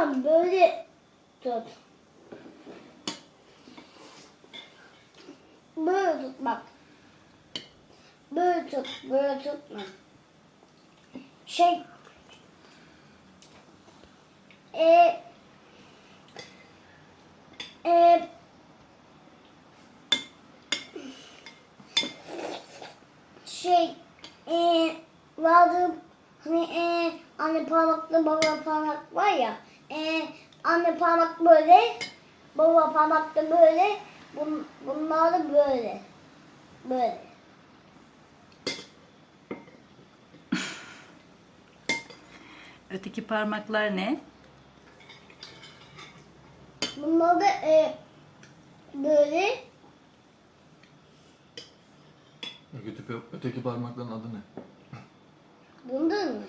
Tamam böyle tut. Böyle tut bak. Böyle tut, böyle tutma. Şey e e şey e vardı hani e anne parmakla baba parmak var ya e anne parmak böyle baba parmak da böyle bun, bunlar da böyle böyle Öteki parmaklar ne? bunlar da e, böyle Öteki, öteki parmakların adı ne? bundan mı?